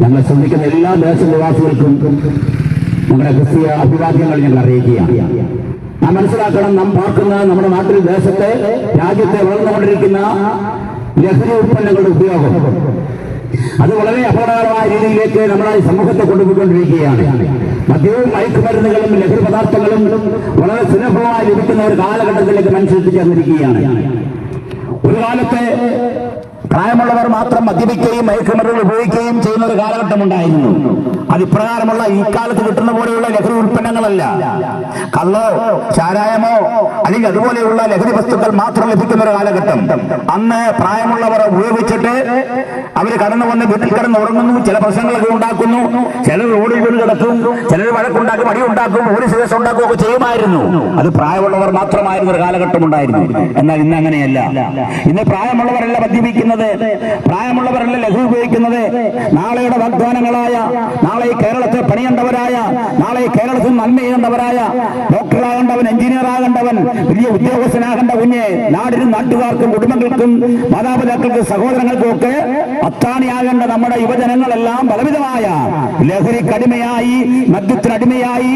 ഞങ്ങൾ ശ്രമിക്കുന്ന എല്ലാ ദേശനിവാസികൾക്കും നമ്മുടെ ക്രിസ്തീയ അഭിവാദ്യങ്ങൾ ഞങ്ങൾ അറിയിക്കുകയാണ്. നാം മനസ്സിലാക്കണം നാം പാർക്കുന്ന നമ്മുടെ നാട്ടിൽ ദേശത്തെ രാജ്യത്തെ വളർന്നുകൊണ്ടിരിക്കുന്ന ലഹരി ഉൽപ്പന്നങ്ങളുടെ ഉപയോഗം. അത് വളരെ അപകടകരമായ രീതിയിലേക്ക് നമ്മുടെ സമൂഹത്തെ കൊണ്ടുപോയിക്കൊണ്ടിരിക്കുകയാണ്. മദ്യവും മയക്കുമരുന്നുകളും ലഹരി പദാർത്ഥങ്ങളും വളരെ സുലഭമായി ലഭിക്കുന്ന ഒരു കാലഘട്ടത്തിലേക്ക് മനുഷ്യർ ചേർന്നിരിക്കുകയാണ് ഒരു കാലത്ത് പ്രായമുള്ളവർ മാത്രം മദ്യപിക്കുകയും മയക്കുമരുകൾ ഉപയോഗിക്കുകയും ചെയ്യുന്ന ഒരു കാലഘട്ടം ഉണ്ടായിരുന്നു അത് ഇപ്രകാരമുള്ള കാലത്ത് കിട്ടുന്ന പോലെയുള്ള ലഹരി ഉൽപ്പന്നങ്ങളല്ല. കള്ളോ ചാരായമോ അല്ലെങ്കിൽ അതുപോലെയുള്ള ലഹരി വസ്തുക്കൾ മാത്രം ലഭിക്കുന്ന ഒരു കാലഘട്ടം. അന്ന് പ്രായമുള്ളവർ ഉപയോഗിച്ചിട്ട് അവർ കടന്നു വന്ന് വീട്ടിൽ കിടന്ന് ഉറങ്ങുന്നു ചില പ്രശ്നങ്ങളൊക്കെ ഉണ്ടാക്കുന്നു ചിലർ റോഡിൽ വീണ് കിടക്കും ചിലർ വഴക്കുണ്ടാക്കും അടി ഉണ്ടാക്കും ഒരു ശേഷം ഉണ്ടാക്കും ഒക്കെ ചെയ്യുമായിരുന്നു. അത് പ്രായമുള്ളവർ മാത്രമായിരുന്ന ഒരു കാലഘട്ടം ഉണ്ടായിരുന്നു എന്നാൽ ഇന്ന് അങ്ങനെയല്ല. ഇന്ന് പ്രായമുള്ളവരല്ല മദ്യപിക്കുന്നത്. പ്രായമുള്ളവരല്ല ലഹു ഉപയോഗിക്കുന്നത് നാളെയുടെ വാഗ്ദാനങ്ങളായ നാളെ ഈ കേരളത്തെ പണിയേണ്ടവരായ നാളെ ഈ കേരളത്തിൽ നന്മ ചെയ്യേണ്ടവരായ ഡോക്ടറാകേണ്ടവൻ എഞ്ചിനീയർ ആകേണ്ടവൻ വലിയ ഉദ്യോഗസ്ഥനാകേണ്ട കുഞ്ഞ് നാടിനും നാട്ടുകാർക്കും കുടുംബങ്ങൾക്കും മാതാപിതാക്കൾക്കും സഹോദരങ്ങൾക്കും ഒക്കെ അത്താണിയാകേണ്ട നമ്മുടെ യുവജനങ്ങളെല്ലാം ബലവിധമായ ലഹരിക്കടിമയായി മദ്യത്തിനടിമയായി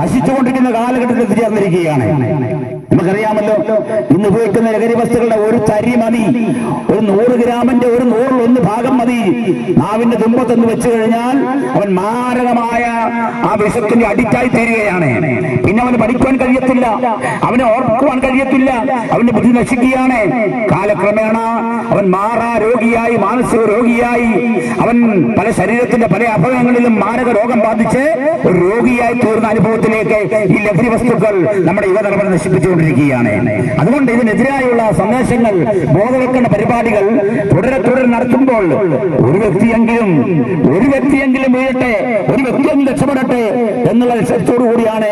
നശിച്ചുകൊണ്ടിരിക്കുന്ന കാലഘട്ടത്തിൽ എത്തിച്ചേർന്നിരിക്കുകയാണ്. നമുക്കറിയാമല്ലോ ഇന്ന് ഉപയോഗിക്കുന്ന ലഹരി വസ്തുക്കളുടെ ഒരു തരി മതി ഒരു നൂറ് ഗ്രാമിന്റെ ഒരു ഭാഗം മതി. നാവിന്റെ തുമ്പത്തെന്ന് വെച്ചു കഴിഞ്ഞാൽ അവൻ മാരകമായ ആ വിഷത്തിന്റെ അഡിക്റ്റായി തീരുകയാണ്. പിന്നെ അവന് പഠിക്കുവാൻ കഴിയത്തില്ല. അവനെ ഓർക്കുവാൻ കഴിയത്തില്ല. അവന്റെ ബുദ്ധി നശിക്കുകയാണ്. കാലക്രമേണ അവൻ മാറാ രോഗിയായി മാനസിക രോഗിയായി. അവൻ പല ശരീരത്തിന്റെ പല അപകടങ്ങളിലും മാരക രോഗം ബാധിച്ച് ഒരു രോഗിയായി തീർന്ന അനുഭവത്തിലേക്ക് ഈ ലഹരി വസ്തുക്കൾ നമ്മുടെ യുവതലമുറ നശിപ്പിച്ചുകൊണ്ടിരിക്കുകയാണ്. അതുകൊണ്ട് ഇതിനെതിരായുള്ള സന്ദേശങ്ങൾ ബോധവൽക്കരണ പരിപാടികൾ തുടരെ തുടരെ നടത്തുമ്പോൾ ഒരു വ്യക്തിയെങ്കിലും ഒരു വ്യക്തിയെങ്കിലും വീഴട്ടെ ഒരു വ്യക്തിയെങ്കിലും രക്ഷപ്പെടട്ടെ എന്നുള്ള ലക്ഷ്യത്തോടു കൂടിയാണ്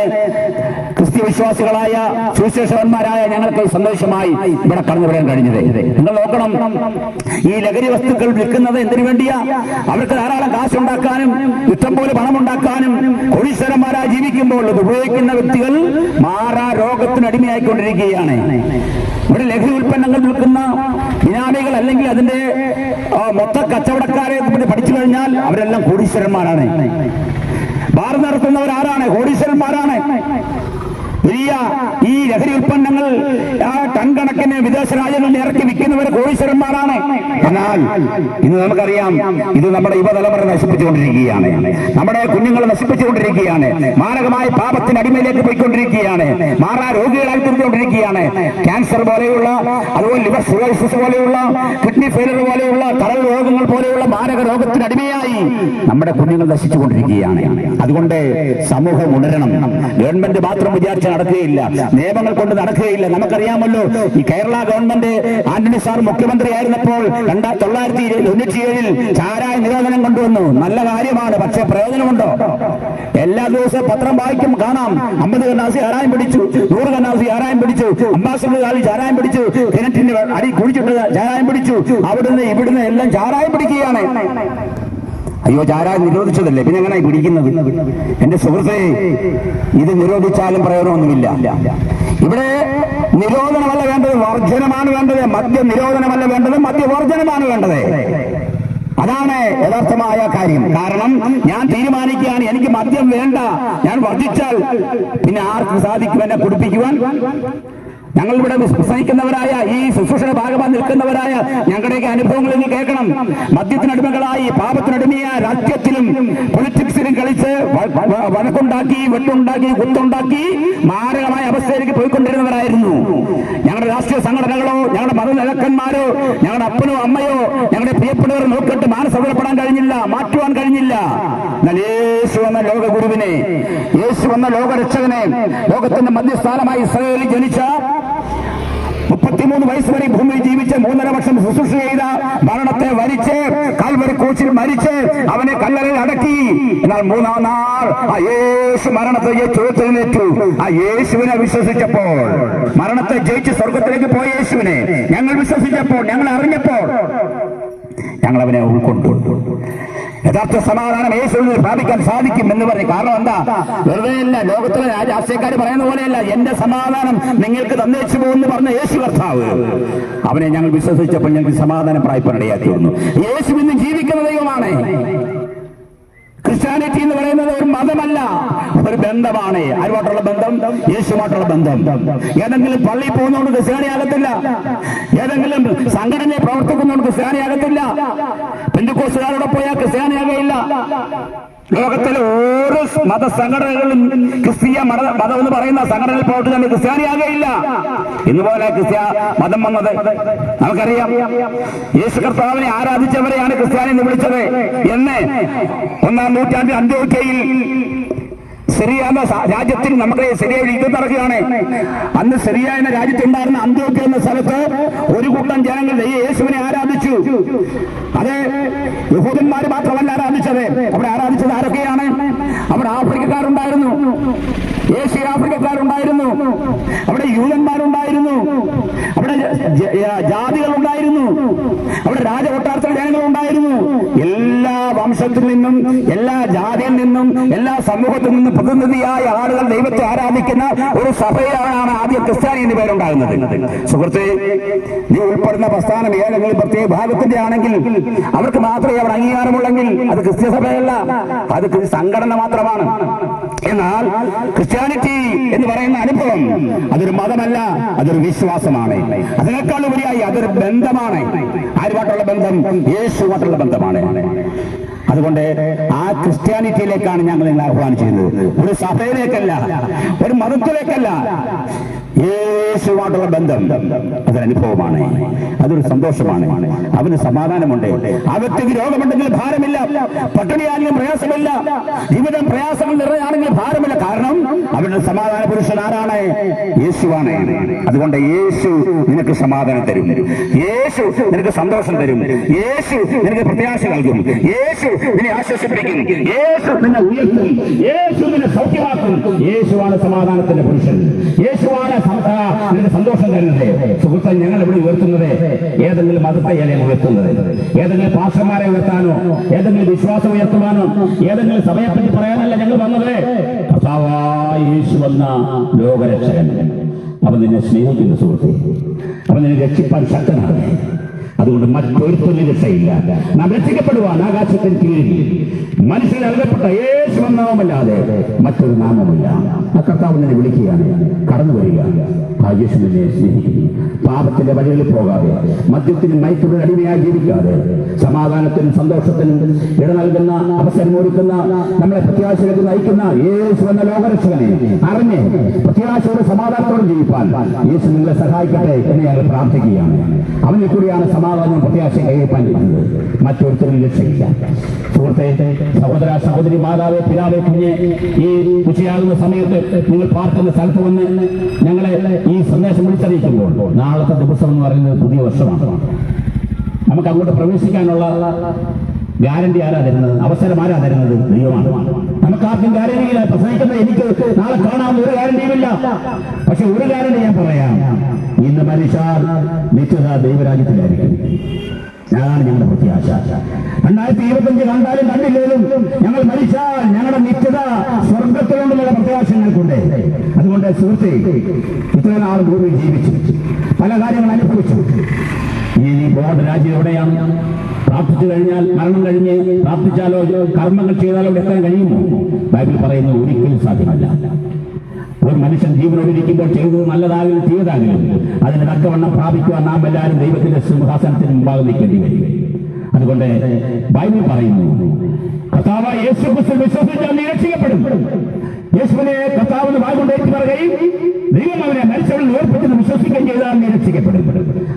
വിശ്വാസികളായ സുവിശേഷവന്മാരായ ഞങ്ങൾക്ക് സന്ദേശമായി ഇവിടെ കടന്നു വരാൻ കഴിഞ്ഞത്. നിങ്ങൾ നോക്കണം ഈ ലഹരി വസ്തുക്കൾ വിൽക്കുന്നത് എന്തിനു വേണ്ടിയാ? അവർക്ക് ധാരാളം കാശുണ്ടാക്കാനും ഇഷ്ടം പോലെ പണം ഉണ്ടാക്കാനും കോടീശ്വരന്മാരായി ജീവിക്കുമ്പോൾ ഉപയോഗിക്കുന്ന വ്യക്തികൾ മാറാ രോഗത്തിന് അടിമയായിക്കൊണ്ടിരിക്കുകയാണ്. ഇവിടെ ലഹരി ഉൽപ്പന്നങ്ങൾ വിൽക്കുന്ന ബിനാമികൾ അല്ലെങ്കിൽ അതിന്റെ മൊത്ത കച്ചവടക്കാരെ പഠിച്ചു കഴിഞ്ഞാൽ അവരെല്ലാം കോടീശ്വരന്മാരാണ്. ബാർ നടത്തുന്നവരാരാണ്? കോടീശ്വരന്മാരാണ്. വലിയ ഈ ലഹരി ഉൽപ്പന്നങ്ങൾ ആ ടൺ വിദേശ രാജ്യങ്ങളിൽ ഇറക്കി വിൽക്കുന്നവർ കോടീശ്വരന്മാരാണ്. എന്നാൽ ഇന്ന് നമുക്കറിയാം ഇത് നമ്മുടെ യുവതലമുറ നശിപ്പിച്ചുകൊണ്ടിരിക്കുകയാണ്. നമ്മുടെ കുഞ്ഞുങ്ങൾ നശിപ്പിച്ചുകൊണ്ടിരിക്കുകയാണ്. മാരകമായ പാപത്തിന് അടിമയിലേക്ക് പോയിക്കൊണ്ടിരിക്കുകയാണ്. മാറാ രോഗികളായി തീർന്നുകൊണ്ടിരിക്കുകയാണ്. ക്യാൻസർ പോലെയുള്ള അതുപോലെ ലിവർ സിറോസിസ് പോലെയുള്ള കിഡ്നി ഫെയിലർ പോലെയുള്ള കരൾ രോഗങ്ങൾ പോലെയുള്ള മാരക രോഗത്തിന് അടിമയായി നമ്മുടെ കുഞ്ഞുങ്ങൾ നശിച്ചുകൊണ്ടിരിക്കുകയാണ്. അതുകൊണ്ട് സമൂഹം ഉണരണം. ഗവൺമെന്റ് മാത്രം വിചാരിച്ച് നടക്കുകയില്ല. നിയമങ്ങൾ കൊണ്ട് നടക്കുകയില്ല. നമുക്കറിയാമല്ലോ ഈ കേരള ഗവൺമെന്റ് ആന്റണി സാർ മുഖ്യമന്ത്രിയായിരുന്നപ്പോൾ രണ്ടാ തൊള്ളായിരത്തി തൊണ്ണൂറ്റി ഏഴിൽ ചാരായ നിരോധനം കൊണ്ടുവന്നു. നല്ല കാര്യമാണ് പക്ഷേ പ്രയോജനമുണ്ടോ? എല്ലാ ദിവസവും പത്രം വായിക്കും കാണാം. അമ്പത് കന്നാസി ആരായം പിടിച്ചു നൂറ് കന്നാസി ആരായം പിടിച്ചു അംബാസഡർ ചാരായം പിടിച്ചു കിണറ്റിന്റെ അടി കുഴിച്ചിട്ട് ചാരായം പിടിച്ചു അവിടുന്ന് ഇവിടുന്ന് എല്ലാം ചാരായം പിടിക്കുകയാണ്. അയ്യോ ചാരാ നിരോധിച്ചതല്ലേ? പിന്നെ എങ്ങനെ പിടിക്കുന്നത്? എന്റെ സുഹൃത്തെ ഇത് നിരോധിച്ചാലും പ്രയോജനമൊന്നുമില്ല. ഇവിടെ നിരോധനമല്ല വേണ്ടത് വർജനമാണ് വേണ്ടത് മദ്യ നിരോധനമല്ല വേണ്ടത് മദ്യവർജനമാണ് വേണ്ടത്. അതാണ് യഥാർത്ഥമായ കാര്യം. കാരണം ഞാൻ തീരുമാനിക്കുകയാണ് എനിക്ക് മദ്യം വേണ്ട. ഞാൻ വർജിച്ചാൽ പിന്നെ ആർക്കും സാധിക്കും എന്നെ കുടിപ്പിക്കുവാൻ ഞങ്ങൾ ഇവിടെ പ്രസംഗിക്കുന്നവരായ ഈ ശുശ്രൂഷയുടെ ഭാഗമായി നിൽക്കുന്നവരായ ഞങ്ങളുടെയൊക്കെ അനുഭവങ്ങൾ ഇനി കേൾക്കണം. മദ്യത്തിനടിമകളായി പാപത്തിനടിമയ രാജ്യത്തിലും പൊളിറ്റിക്സിലും കളിച്ച് വഴക്കുണ്ടാക്കി വെട്ടുണ്ടാക്കി കുത്തുണ്ടാക്കി മാരകമായ അവസ്ഥയിലേക്ക് പോയിക്കൊണ്ടിരുന്നവരായിരുന്നു. ഞങ്ങളുടെ രാഷ്ട്രീയ സംഘടനകളോ ഞങ്ങളുടെ മതനേതാക്കന്മാരോ ഞങ്ങളുടെ അപ്പനോ അമ്മയോ ഞങ്ങളുടെ പ്രിയപ്പെട്ടവർ നോക്കിയിട്ട് മാനസപ്പെടാൻ കഴിഞ്ഞില്ല മാറ്റുവാൻ കഴിഞ്ഞില്ല. എന്നാൽ യേശു എന്ന ലോക ഗുരുവിനെ യേശു എന്ന ലോകരക്ഷകനെ ലോകത്തിന്റെ മധ്യസ്ഥാനമായി ഇസ്രയേലിൽ ജനിച്ച മുപ്പത്തിമൂന്ന് വയസ്സ് വരെ ഭൂമിയിൽ ജീവിച്ച് മൂന്നര വർഷം ശുശ്രൂഷ ചെയ്ത മരണത്തെ വരിച്ച് കാൽവരി കോച്ചിൽ മരിച്ച് അവനെ കല്ലറയിൽ അടക്കി. എന്നാൽ മൂന്നാം നാൾ ആ യേശു മരണത്തെ ചോദ്യത്തിലേറ്റു ആ യേശുവിനെ വിശ്വസിച്ചപ്പോൾ മരണത്തെ ജയിച്ച് സ്വർഗത്തിലേക്ക് പോയ യേശുവിനെ ഞങ്ങൾ വിശ്വസിച്ചപ്പോൾ ഞങ്ങൾ അറിഞ്ഞപ്പോൾ ഞങ്ങൾ അവനെ ഉൾക്കൊണ്ടു. യഥാർത്ഥ സമാധാനം യേശുവിൽ പ്രാപിക്കാൻ സാധിക്കും എന്ന് പറഞ്ഞു കാരണം എന്താ? വെറുതെ അല്ല ലോകത്തിലെ രാജാശയക്കാർ പറയുന്ന പോലെയല്ല എന്റെ സമാധാനം നിങ്ങൾക്ക് തന്നേച്ചു പോകുമെന്ന് പറഞ്ഞ യേശു കർത്താവ്. അവനെ ഞങ്ങൾ വിശ്വസിച്ചപ്പോൾ ഞങ്ങൾക്ക് സമാധാനം വന്നു യേശു ഇന്ന് ജീവിക്കുന്ന ദൈവമാണ്. ക്രിസ്ത്യാനിറ്റി എന്ന് പറയുന്നത് ഒരു മതമല്ല ഒരു ബന്ധമാണ്. ആരുമായിട്ടുള്ള ബന്ധം? യേശുമായിട്ടുള്ള ബന്ധം. ഏതെങ്കിലും പള്ളിയിൽ പോകുന്നതുകൊണ്ട് ക്രിസ്ത്യാനിയാകത്തില്ല ഏതെങ്കിലും സംഘടനയെ പ്രവർത്തിക്കുന്നതുകൊണ്ട് ക്രിസ്ത്യാനിയാകത്തില്ല പെന്തുക്കോസുകാരോടെ പോയാൽ ക്രിസ്ത്യാനിയാകയില്ല ലോകത്തിലെ ഓരോ മതസംഘടനകളിലും ക്രിസ്തീയ മത മതം എന്ന് പറയുന്ന സംഘടനയിൽ തന്നെ ക്രിസ്ത്യാനിയാകയില്ല. ഇതുപോലെ ക്രിസ്ത്യ മതം വന്നത് നമുക്കറിയാം. യേശു കർത്താവിനെ ആരാധിച്ചവരെയാണ് ക്രിസ്ത്യാനി എന്ന് വിളിച്ചത്. എന്ന് ഒന്നാം നൂറ്റാണ്ടിൽ അന്ത്യോക്കയിൽ സിറിയ എന്ന സ- രാജ്യത്തിൽ നമുക്ക് സിറിയ യുദ്ധം നടക്കുകയാണ്. അന്ന് സിറിയ എന്ന രാജ്യത്തുണ്ടായിരുന്ന അന്ത്യോക്യ എന്ന സ്ഥലത്ത് ഒരു കൂട്ടം ജനങ്ങൾ യേശുവിനെ ആരാധിച്ചു. അത് യഹൂദന്മാർ മാത്രമല്ല ആരാധിച്ചത്. അവിടെ ആരാധിച്ചത് ആരൊക്കെയാണ്? അവിടെ ആഫ്രിക്കക്കാരുണ്ടായിരുന്നു. ഏഷ്യ ആഫ്രിക്കക്കാരുണ്ടായിരുന്നു. അവിടെ യൂതന്മാരുണ്ടായിരുന്നു. അവിടെ ജാതികളുണ്ടായിരുന്നു അവിടെ രാജകൊട്ടാരത്തിലെ ജനങ്ങളുണ്ടായിരുന്നു എല്ലാ വംശത്തിൽ നിന്നും എല്ലാ ജാതിയിൽ നിന്നും എല്ലാ സമൂഹത്തിൽ നിന്നും പ്രതിനിധിയായ ആളുകൾ ദൈവത്തെ ആരാധിക്കുന്ന ഒരു സഭയിലാണ് ആദ്യം ക്രിസ്ത്യാനി എന്ന് പേരുണ്ടാകുന്നത്. സുഹൃത്തെ നീ ഉൾപ്പെടുന്ന പ്രസ്ഥാനം ഏതെങ്കിലും പ്രത്യേക ഭാഗത്തിന്റെ ആണെങ്കിൽ അവർക്ക് മാത്രമേ അവർ അംഗീകാരമുള്ളെങ്കിൽ അത് ക്രിസ്ത്യ സഭയല്ല അത് സംഘടന മാത്രമാണ്. എന്നാൽ ക്രിസ്ത്യാനിറ്റി എന്ന് പറയുന്ന അനുഭവം അതൊരു മതമല്ല അതൊരു വിശ്വാസമാണ്. അതിനേക്കാൾ ഉപരിയായി അതൊരു ബന്ധമാണ്. ആരുമായിട്ടുള്ള ബന്ധം? യേശുമായിട്ടുള്ള ബന്ധമാണ്. അതുകൊണ്ട് ആ ക്രിസ്ത്യാനിറ്റിയിലേക്കാണ് ഞങ്ങൾ നിങ്ങളെ ആഹ്വാനം ചെയ്യുന്നത്. ഒരു സഭയിലേക്കല്ല ഒരു മതത്തിലേക്കല്ല. യേശുവായിട്ടുള്ള ബന്ധം. അതൊരനുഭവമാണ്. അതൊരു സന്തോഷമാണ്. അവന് സമാധാനമുണ്ട്. വ്യക്തിക്ക് രോഗമുണ്ടെങ്കിൽ ഭാരമില്ല. പട്ടിണിയാണെങ്കിലും പ്രയാസമില്ല. ജീവിതം പ്രയാസങ്ങൾ നിറയാണെങ്കിൽ ഭാരമില്ല. കാരണം അവന്റെ സമാധാന പുരുഷൻ ആരാണ്? യേശുവാണ്. അതുകൊണ്ട് യേശു നിനക്ക് സമാധാനം തരും. യേശു നിനക്ക് സന്തോഷം തരും. യേശു നിനക്ക് പ്രത്യാശ നൽകും. യേശു നിന്നെ ആശ്വസിപ്പിക്കും. യേശു നിന്നെ ഉയർത്തും. യേശു നിന്നെ സൗഖ്യമാക്കും. യേശുവാണ് സമാധാനത്തിന്റെ പുരുഷൻ. യേശുവാണ് നിനക്ക് സന്തോഷം തരുന്നത് സുഹൃത്തെ ഞങ്ങൾ ഇവിടെ ഉയർത്തുന്നത് ഏതെങ്കിലും മതത്തെയല്ലേ ഉയർത്തുന്നത്. ഏതെങ്കിലും പാസ്റ്റർമാരെ ഉയർത്താനോ ഏതെങ്കിലും വിശ്വാസം ഉയർത്തുവാനോ ഏതെങ്കിലും സഭയെ പറ്റി പറയാനല്ല ഞങ്ങൾ വന്നത്. യേശു വന്ന ലോകരക്ഷകൻ. അവൻ നിന്നെ സ്നേഹിക്കുന്ന സുഹൃത്തെ. അവൻ നിന്നെ രക്ഷിപ്പാൻ ശക്തനാണ്. അതുകൊണ്ട് മറ്റൊരുത്തൊരു രക്ഷയില്ല. നാം രക്ഷിക്കപ്പെടുവാൻ ആകാശത്തിന് കീഴിൽ. മനുഷ്യൻ നൽകപ്പെട്ട യേശു എന്ന നാമമല്ലാതെ മറ്റൊരു നാമമില്ല. കർത്താവ് നിന്നെ വിളിക്കുകയാണ്. കടന്നു വരിക. ആ യേശു സ്നേഹിക്കുന്നു. പാപത്തിന്റെ വഴികളിൽ പോകാതെ മദ്യത്തിനും മയത്തിനും അടിമയായി ജീവിക്കാതെ സമാധാനത്തിനും സന്തോഷത്തിനും ഇട നൽകുന്ന അവസരം ഒരുക്കുന്ന നമ്മളെ പ്രത്യാശയിലേക്ക് നയിക്കുന്ന യേശു എന്ന ലോകരക്ഷകനെ അറിഞ്ഞ് പ്രത്യാശയോടെ സമാധാനത്തോടെ ജീവിപ്പാൻ യേശു നിങ്ങളെ സഹായിക്കട്ടെ എന്ന് ഞങ്ങൾ പ്രാർത്ഥിക്കുകയാണ്. അവനിൽ കൂടിയാണ് സമാധാനം പ്രത്യാശ ചെയ്യുന്നത് മറ്റൊരുത്തരും രക്ഷയില്ല സുഹൃത്തെ സഹോദര സഹോദരി മാതാവ് പിതാവ് കുഞ്ഞ് ഈ ഉച്ചയാകുന്ന സമയത്ത് നിങ്ങൾ പാർക്കുന്ന സ്ഥലത്ത് വന്ന് ഞങ്ങളെ ഈ സന്ദേശം വിളിച്ചറിയിക്കുമ്പോൾ നാളത്തെ ദിവസം എന്ന് പറയുന്നത് പുതിയ വർഷമാണ്. നമുക്ക് അങ്ങോട്ട് പ്രവേശിക്കാനുള്ള ഗ്യാരണ്ടി ആരാ തരുന്നത്? അവസരം ആരാ തരുന്നത്? ദൈവമാണ്. നമുക്ക് ആർക്കും ഗ്യാരണ്ടിയില്ല പ്രസംഗിക്കുന്ന എനിക്ക് നാളെ കാണാൻ ഒരു ഗ്യാരണ്ടിയുമില്ല പക്ഷെ ഒരു ഗ്യാരണ്ടി ഞാൻ പറയാം. ഇന്ന് മനുഷ്യർ നിശ്ചിത ദൈവരാജ്യത്തിലായിരിക്കും ഞങ്ങളാണ് ഞങ്ങളുടെ പ്രത്യാശ. രണ്ടായിരത്തി ഇരുപത്തഞ്ച് കണ്ടാലും കണ്ടില്ലേലും ഞങ്ങൾ മരിച്ചാൽ ഞങ്ങളുടെ നിത്യത സ്വർഗത്തിലുണ്ടെന്നുള്ള പ്രത്യാശ ഞങ്ങൾക്കുണ്ട്. സുഹൃത്തെ ഇത്ര നാൾ ഭൂമിയിൽ ജീവിച്ചു. പല കാര്യങ്ങൾ അനുഭവിച്ചു. ഇനി പോകേണ്ട രാജ്യം എവിടെയാണ്? പ്രാർത്ഥിച്ചു കഴിഞ്ഞാൽ മരണം കഴിഞ്ഞ് പ്രാർത്ഥിച്ചാലോ കർമ്മങ്ങൾ ചെയ്താലോ എത്താൻ കഴിയുമോ? ബൈബിൾ പറയുന്നത് ഒരിക്കലും സാധ്യമല്ല. ഒരു മനുഷ്യൻ ജീവനോടിരിക്കുമ്പോൾ ചെയ്തത് നല്ലതാകിലും ചെയ്തതാകിലും അതിന് തക്കവണ്ണം പ്രാപിക്കുവാൻ നാം എല്ലാവരും ദൈവത്തിന്റെ സിംഹാസനത്തിന് മുമ്പാകെ നിൽക്കേണ്ടി വരും. അതുകൊണ്ട് ബൈബിൾ പറയുന്നു കർത്താവ് യേശു ക്രിസ്തു വിശ്വസിച്ചാൽ നീ രക്ഷിക്കപ്പെടും. യേശുവിനെ കർത്താവിന് വായ്കൊണ്ട് ഏറ്റു പറയുകയും ദൈവം അവനെ മരിച്ചവരിൽ ഉയർപ്പിച്ചെന്ന് വിശ്വസിക്കുകയും ചെയ്താൽ നീ രക്ഷിക്കപ്പെടും.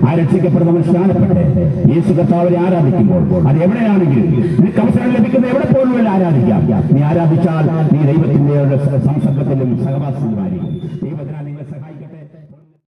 ആ രക്ഷിക്കപ്പെടുന്നവൻ സ്നാനപ്പെട്ട് യേശു കർത്താവിനെ ആരാധിക്കുമ്പോൾ അത് എവിടെയാണെങ്കിലും നിനക്ക് അവസരം ലഭിക്കുന്ന എവിടെ പോലും ആരാധിക്കാം. നീ ആരാധിച്ചാൽ നീ ദൈവത്തിന്റെ സംസർഗത്തിലും സഹവാസത്തിലുമായിരിക്കും ദൈവത്തിനാൽ